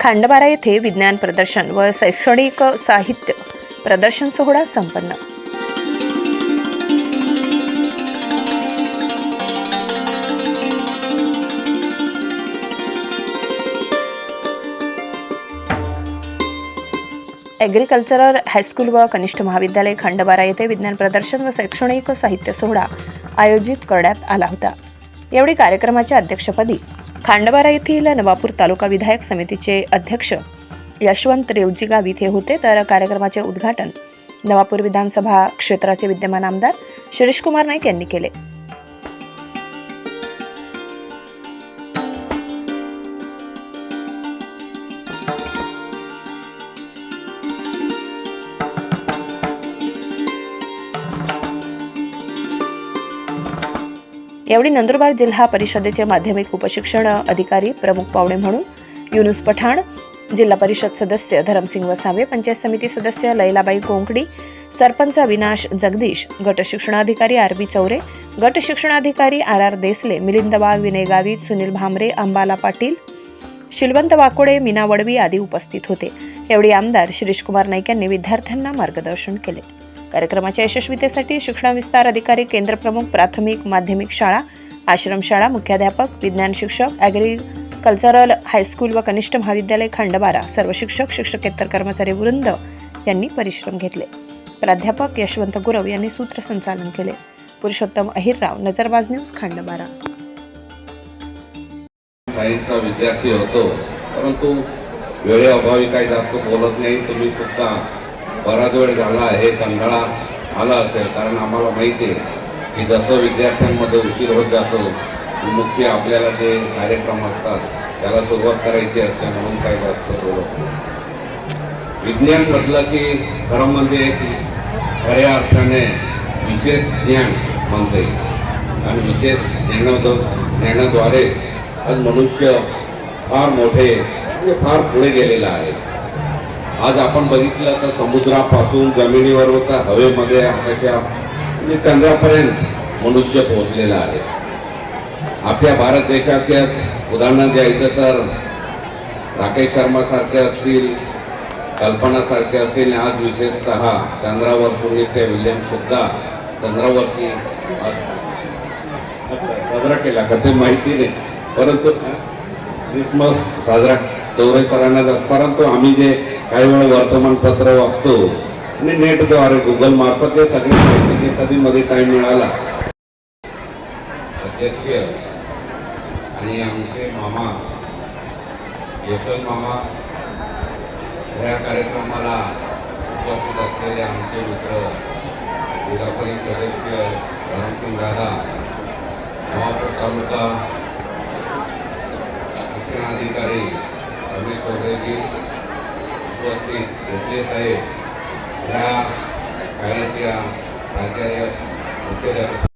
खांडबारा येथे विज्ञान प्रदर्शन व शैक्षणिक साहित्य प्रदर्शन सोहळा संपन्न. ॲग्रिकल्चरल हायस्कूल व कनिष्ठ महाविद्यालय खंडबारा येथे विज्ञान प्रदर्शन व शैक्षणिक साहित्य सोहळा आयोजित करण्यात आला होता. यावेळी कार्यक्रमाच्या अध्यक्षपदी खांडबारा येथील नवापूर तालुका विधायक समितीचे अध्यक्ष यशवंत रेवजी गावित हे होते. तर कार्यक्रमाचे उद्घाटन नवापूर विधानसभा क्षेत्राचे विद्यमान आमदार शिरीषकुमार नाईक यांनी केले. यावेळी नंदुरबार जिल्हा परिषदेचे माध्यमिक उपशिक्षण अधिकारी प्रमुख पाहुणे म्हणून युनुस पठाण जिल्हा परिषद सदस्य धरमसिंग वसावे पंचायत समिती सदस्य लैलाबाई कोंकडी सरपंच अविनाश जगदीश गट शिक्षणाधिकारी आर बी चौरे गट शिक्षणाधिकारी आर आर देसले मिलिंद वाघ विनय गावित सुनील भामरे अंबाला पाटील शिलवंत वाकोडे मीना वडवी आदी उपस्थित होते. यावेळी आमदार शिरीषकुमार नाईक यांनी विद्यार्थ्यांना मार्गदर्शन केले. कार्यक्रमाच्या यशस्वीतेसाठी शिक्षण विस्तार अधिकारी केंद्रप्रमुख प्राथमिक माध्यमिक शाळा आश्रमशाळा मुख्याध्यापक विज्ञान शिक्षक ॲग्रिकल्चरल हायस्कूल व कनिष्ठ महाविद्यालय खंडबारा सर्व शिक्षक शिक्षकेतर कर्मचारी वृंद यांनी परिश्रम घेतले. प्राध्यापक यशवंत गुरव यांनी सूत्रसंचालन केले. पुरुषोत्तम अहिरराव नजरबाज न्यूज खंडबारा. सायन्सचा विद्यार्थी होतो परंतु वेळेअभावी काही जास्त बोलत नाही तुम्ही सुद्धा बराच वेळ झाला आहे कंटाळा आला असेल. कारण आम्हाला माहिती आहे की जसं विद्यार्थ्यांमध्ये उशीर होत जातो मुख्य आपल्याला जे कार्यक्रम असतात त्याला सुरुवात करायची असते म्हणून काही जास्त बोलत विज्ञान म्हटलं की खरं म्हणजे खऱ्या अर्थाने विशेष ज्ञान म्हणता येईल आणि विशेष ज्ञानाद ज्ञानाद्वारे आज मनुष्य फार मोठे म्हणजे फार पुढे गेलेला आहे. आज आपण बघितलं तर समुद्रापासून जमिनीवर होता हवेमध्ये आकाशा म्हणजे चंद्रापर्यंत मनुष्य पोहोचलेला आहे आपल्या भारत देशाच्याच उदाहरण द्यायचं तर राकेश शर्मा सारखे असतील कल्पनासारखे असतील आज विशेषतः चंद्रावर ते विल्यम सुद्धा चंद्रावरती साजरा केला का ते माहिती नाही परंतु क्रिसमस साजरा चौरे सरांना जात परंतु आम्ही जे काही वेळा वर्तमानपत्र वाचतो आणि नेटद्वारे गुगल मार्फत हे सगळी माहिती कधी मध्ये टाइम मिळाला. अध्यक्ष आणि आमचे मामा यशवंत मामा या कार्यक्रमाला उपस्थित असलेले आमचे मित्र जिल्हा परिषद सदस्य रणसिंग दादा नवापूर तालुका अधिकारी अमित चौधरीजी उपस्थित भोसले साहेब. या शाळेच्या प्राचार्य मुख्याध्यापक